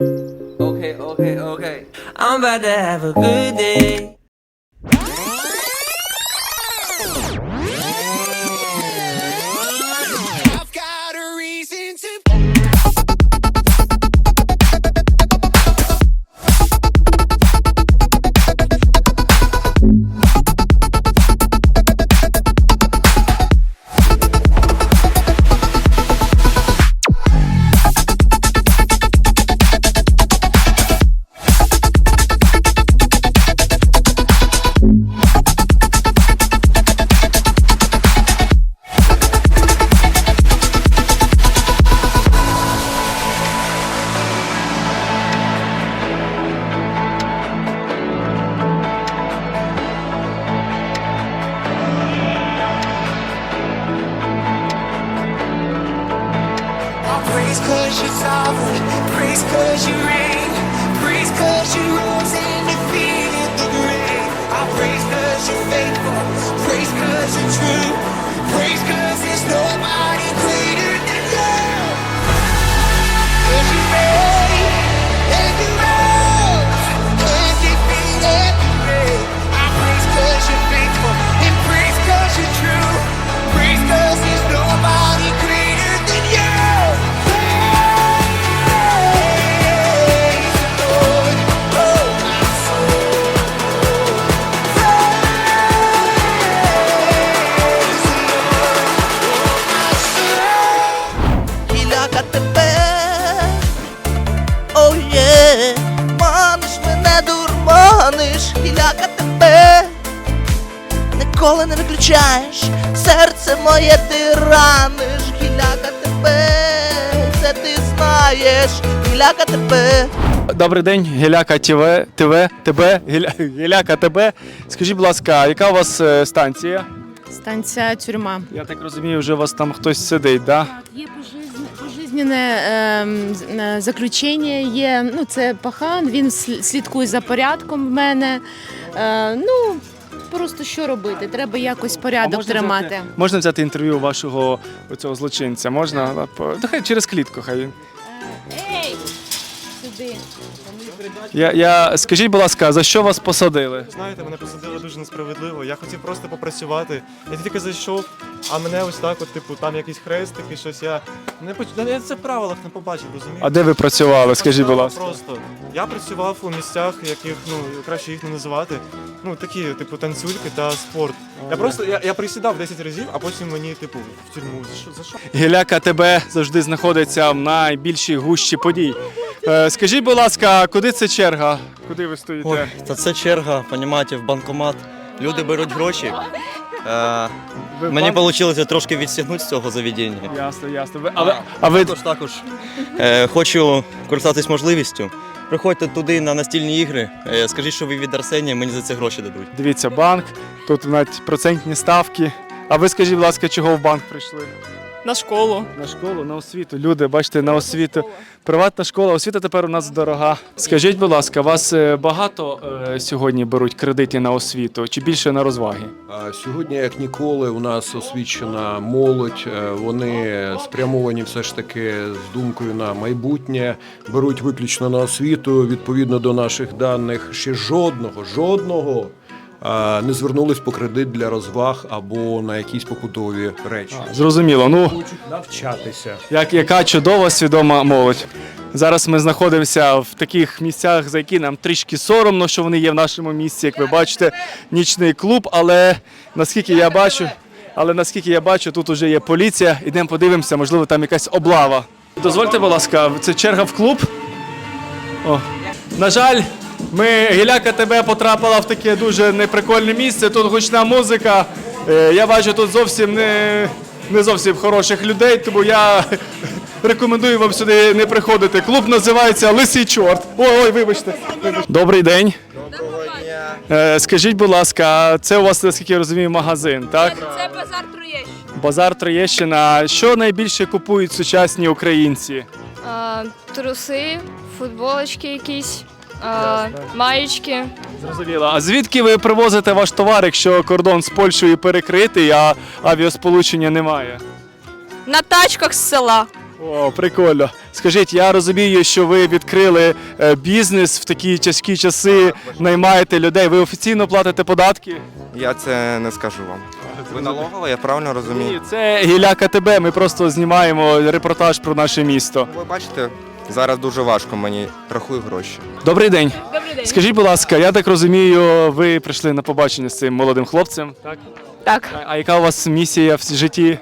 Okay, okay, okay. I'm about to have a good day. Cause you виключаєш, серце моє ти раниш, гіляка тебе, це ти знаєш, гіляка тебе. Добрий день, Гіляка ТВ, ТВ, ТБ, Гіля, Гіляка ТБ. Скажіть, будь ласка, яка у вас е, станція? Станція тюрма. Я так розумію, вже у вас там хтось сидить, да? Так, є пожизнь- пожизненне ем, з- е, заключення. Є ну це пахан. Він сл- слідкує за порядком в мене. Е, ну просто що робити? Треба якось порядок тримати. Взяти, можна взяти інтерв'ю у вашого цього злочинця? Можна? Та хай через клітку хай. він. Ей! Сюди. Я, я, скажіть, будь ласка, за що вас посадили? Знаєте, мене посадили дуже несправедливо. Я хотів просто попрацювати. Я тільки зайшов, а мене ось так, от, типу, там якийсь хрестик і щось. Я не поч... да Я це в правилах не побачив, розумієте? А де ви працювали? Скажіть, будь ласка. Просто я працював у місцях, яких ну краще їх не називати. Ну такі, типу, танцюльки та спорт. Я просто я, я присідав 10 разів, а потім мені, типу, в тюрму. За що? За що? Гіляка ТБ завжди знаходиться в найбільшій гущі подій. Е, скажіть, будь ласка, куди це черга? Куди ви стоїте? Ой, та це черга, понімаєте, в банкомат. Люди беруть гроші. Е, Ви в мені банк? вийшло трошки відстягнути з цього заведення. Ясно, ясно. Ви, а, ви, а ви Також також е, хочу користатись можливістю. Приходьте туди на настільні ігри. Е, скажіть, що ви від Арсенія, мені за це гроші дадуть. дивіться банк, тут навіть процентні ставки. А ви скажіть, будь ласка, чого в банк прийшли? На школу. На школу, на освіту. Люди, бачите, на освіту. Приватна школа, освіта тепер у нас дорога. Скажіть, будь ласка, вас е, багато е, сьогодні беруть кредити на освіту чи більше на розваги? А Сьогодні, як ніколи, у нас освічена молодь. Е, Вони спрямовані все ж таки з думкою на майбутнє, беруть виключно на освіту. Відповідно до наших даних, ще жодного, жодного не звернулись по кредит для розваг або на якісь побутові речі. Зрозуміло. Ну, Хочуть навчатися. як, яка чудова свідома молодь. Зараз ми знаходимося в таких місцях, за які нам трішки соромно, що вони є в нашому місті. Як ви бачите, нічний клуб, але наскільки я бачу, але наскільки я бачу, тут уже є поліція. Ідемо подивимося, можливо, там якась облава. Дозвольте, будь ласка, це черга в клуб. О. На жаль, ми гіляка тебе потрапила в таке дуже неприкольне місце. Тут гучна музика. Е, Я бачу тут зовсім не, не зовсім хороших людей, тому я рекомендую вам сюди не приходити. Клуб називається Лисий чорт. Ой, ой, вибачте. Добрий день. Доброго дня. Скажіть, будь ласка, це у вас, наскільки я розумію, магазин, так? Це базар Троєщина. Базар Троєщина. Що найбільше купують сучасні українці? А, труси, футболочки якісь, маєчки. Зрозуміло. А звідки ви привозите ваш товар, якщо кордон з Польщею перекритий, а авіасполучення немає? На тачках з села. О, прикольно. Скажіть, я розумію, що ви відкрили е, бізнес в такі тяжкі часи, наймаєте людей. Ви офіційно платите податки? Я це не скажу вам. Ви налогова, я правильно розумію? Ні, це Гіляка ТБ. Ми просто знімаємо репортаж про наше місто. Ви бачите, зараз дуже важко мені рахую гроші. Добрий день. Добрий день. Скажіть, будь ласка, я так розумію, ви прийшли на побачення з цим молодим хлопцем. Так? Так, А- А яка у вас місія в житті?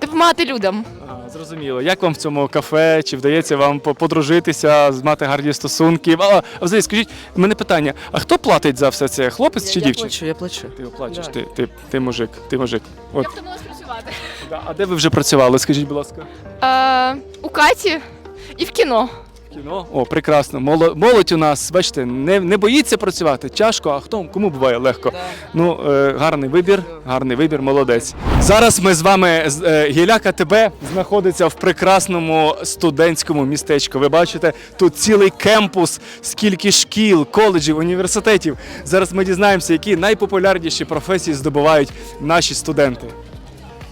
допомагати людям. А, Зрозуміло. Як вам в цьому кафе? Чи вдається вам по- подружитися, мати гарні стосунки? А, а взагалі, скажіть, в мене питання: а хто платить за все це? Хлопець чи дівчина? я плачу. Ти оплачуєш, ти, ти, ти мужик, ти мужик. От. втомилась працювати. Да, А де ви вже працювали? Скажіть, будь ласка. Е, у Каті і в кіно. Кіно? О, прекрасно. Молодь, молодь у нас, бачите, не, не боїться працювати. Тяжко, а хто кому буває легко. Ну, е, гарний вибір, гарний вибір, молодець. Зараз ми з вами з- е, Гіляка ТБ знаходиться в прекрасному студентському містечку. Ви бачите, тут цілий кемпус, скільки шкіл, коледжів, університетів. Зараз ми дізнаємося, які найпопулярніші професії здобувають наші студенти.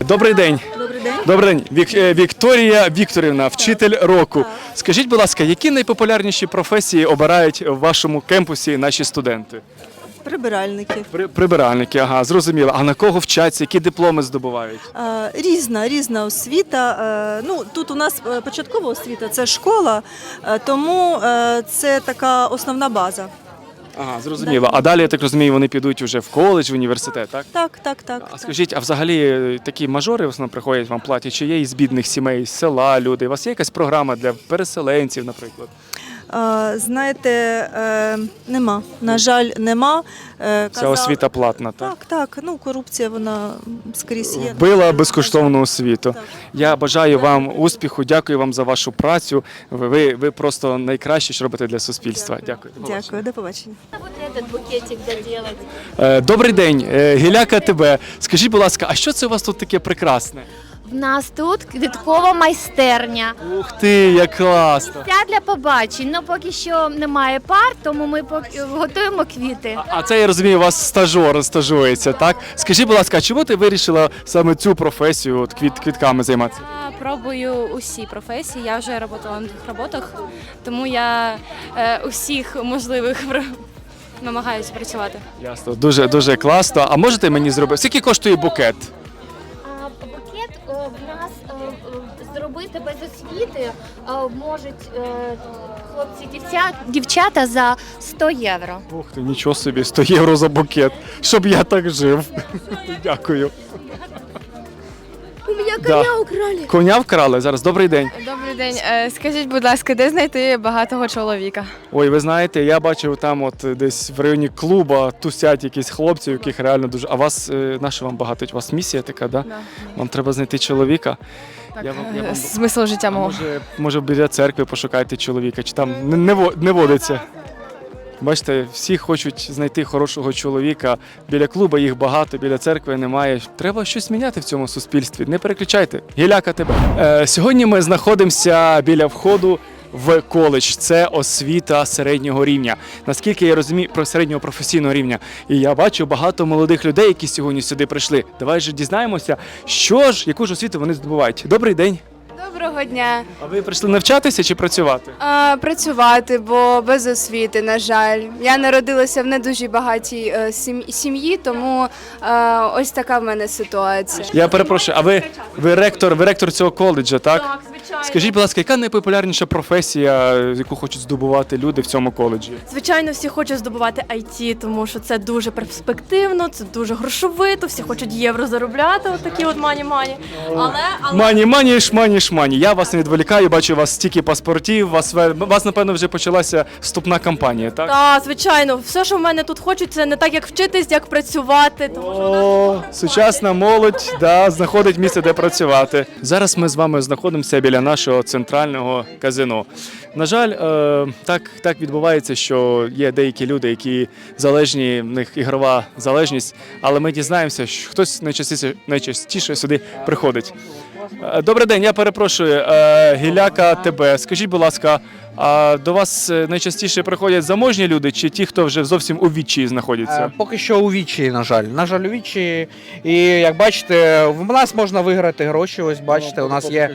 Добрий день. День. Добрий день. Вік, е, Вікторія Вікторівна, вчитель року. Скажіть, будь ласка, які найпопулярніші професії обирають в вашому кемпусі наші студенти? Прибиральники. При, прибиральники, ага, зрозуміло. А на кого вчаться, які дипломи здобувають? Е, Різна, різна освіта. Е, Ну, тут у нас е, початкова освіта це школа, е, тому е, це така основна база. Ага, зрозуміло. А далі, я так розумію, вони підуть вже в коледж, в університет, так? Так, так, так. А так. скажіть, а взагалі е, такі мажори в основному приходять вам платять? Чи є із бідних сімей, з села люди? У вас є якась програма для переселенців, наприклад? Знаєте, е, нема. На жаль, нема. Е, Ця освіта платна, так? Так, так. Ну, корупція вона скрізь є. Вбила безкоштовну освіту. Так. Я бажаю вам успіху, дякую вам за вашу працю. Ви, ви, просто найкраще, що робите для суспільства. Дякую. До побачення. Дякую, до побачення. Е, Добрий день, Гіляка ТБ. Скажіть, будь ласка, а що це у вас тут таке прекрасне? В нас тут квіткова майстерня. Ух ти, як класно! Ця для побачень. Ну поки що немає пар, тому ми поки готуємо квіти. А це я розумію, у вас стажор стажується, так? Скажіть, будь ласка, а чому ти вирішила саме цю професію от, квіт, квітками займатися? Я пробую усі професії. Я вже працювала на двох роботах, тому я е, усіх можливих намагаюся працювати. Ясно, дуже дуже класно. А можете мені зробити? Скільки коштує букет? Освіти е, можуть е, хлопці дівчат, дівчата за 100 євро. Ух ти, нічого собі, 100 євро за букет, щоб я так жив. Дякую. У мене Да. украли. Коня вкрали зараз. Добрий день. Добрий день. Е, Скажіть, будь ласка, де знайти багатого чоловіка? Ой, ви знаєте, я бачив там, от десь в районі клуба тусять якісь хлопці, яких реально дуже. А вас е, на вам багато? У вас місія така, да? Вам треба знайти чоловіка. Так, Я вам- я вам- смисл життя мого. може, може біля церкви пошукайте чоловіка, чи там не, не, во- не водиться. Бачите, всі хочуть знайти хорошого чоловіка. Біля клуба їх багато, біля церкви немає. Треба щось міняти в цьому суспільстві. Не переключайте. Гіляка тебе. Е, сьогодні ми знаходимося біля входу в коледж. Це освіта середнього рівня. Наскільки я розумію, про середнього професійного рівня. І я бачу багато молодих людей, які сьогодні сюди прийшли. Давай же дізнаємося, що ж, яку ж освіту вони здобувають. Добрий день. Доброго дня. А ви прийшли навчатися чи працювати? А, працювати, бо без освіти, на жаль. Я народилася в не дуже багатій е, сім- сім'ї, тому е, ось така в мене ситуація. Я перепрошую, а ви, ви ректор, ви ректор цього коледжа, так? Так, звичайно. Скажіть, будь ласка, яка найпопулярніша професія, яку хочуть здобувати люди в цьому коледжі? Звичайно, всі хочуть здобувати IT, тому що це дуже перспективно, це дуже грошовито, всі хочуть євро заробляти, от такі от мані-мані. Але, але Мані, мані, шмані, шмані. Я вас не відволікаю, бачу у вас стільки паспортів, вас, ве- вас, напевно, вже почалася вступна кампанія, так? та, звичайно, все, що в мене тут хочуть, це не так, як вчитись, як працювати. Тому що О, сучасна молодь да, знаходить місце, де працювати. Зараз ми з вами знаходимося біля нашого центрального казино. На жаль, е, так, так відбувається, що є деякі люди, які залежні, в них ігрова залежність, але ми дізнаємося, що хтось найчастіше, найчастіше сюди приходить. Е, Добрий день, я перепрошую. е, Гіляка ТБ. Скажіть, будь ласка, а до вас е, найчастіше приходять заможні люди чи ті, хто вже зовсім у відчаї знаходяться? Поки що у вічі, на жаль. На жаль, у вічі. І як бачите, в нас можна виграти гроші. Ось бачите, у нас є,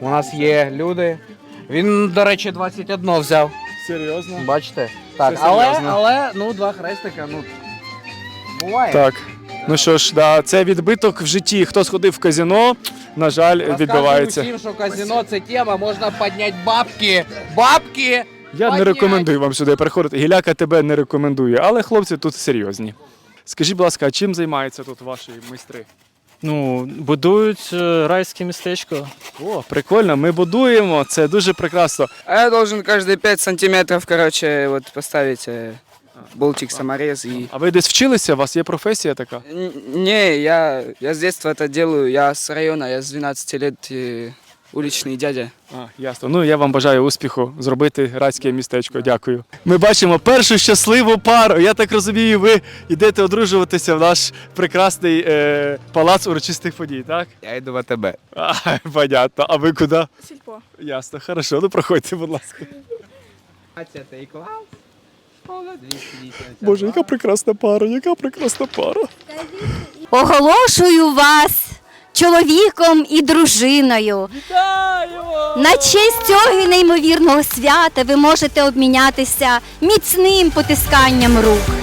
у нас є люди. Він, до речі, 21 взяв. Серйозно? Бачите? Так, але, але ну, два хрестика, ну. Буває. Так. Ну що ж, да, це відбиток в житті. Хто сходив в казино, на жаль, відбувається. всім, що казино це тема, можна підняти бабки. Бабки! Я не Понять. рекомендую вам сюди приходити. Гіляка тебе не рекомендує, але хлопці тут серйозні. Скажіть, будь ласка, а чим займаються тут ваші майстри? Ну, будують е, райське містечко. О, прикольно, ми будуємо, це дуже прекрасно. А я должен каждые 5 сантиметров, короче, вот поставить э, болтик саморез и... А ви десь вчилися? У вас є професія така? Н- Не, я, я с детства это делаю, я с района, я с 12 лет э, уличный дядя. А, ясно. Ну я вам бажаю успіху зробити радське містечко. Дякую. Ми бачимо першу щасливу пару. Я так розумію, ви йдете одружуватися в наш прекрасний е, палац урочистих подій, так? Я йду в АТБ. А, понятно. А ви куди? Сільпо. Ясно, хорошо. Ну проходьте, будь ласка. Боже, яка прекрасна пара, яка прекрасна пара. Оголошую вас чоловіком і дружиною. На честь цього неймовірного свята ви можете обмінятися міцним потисканням рук.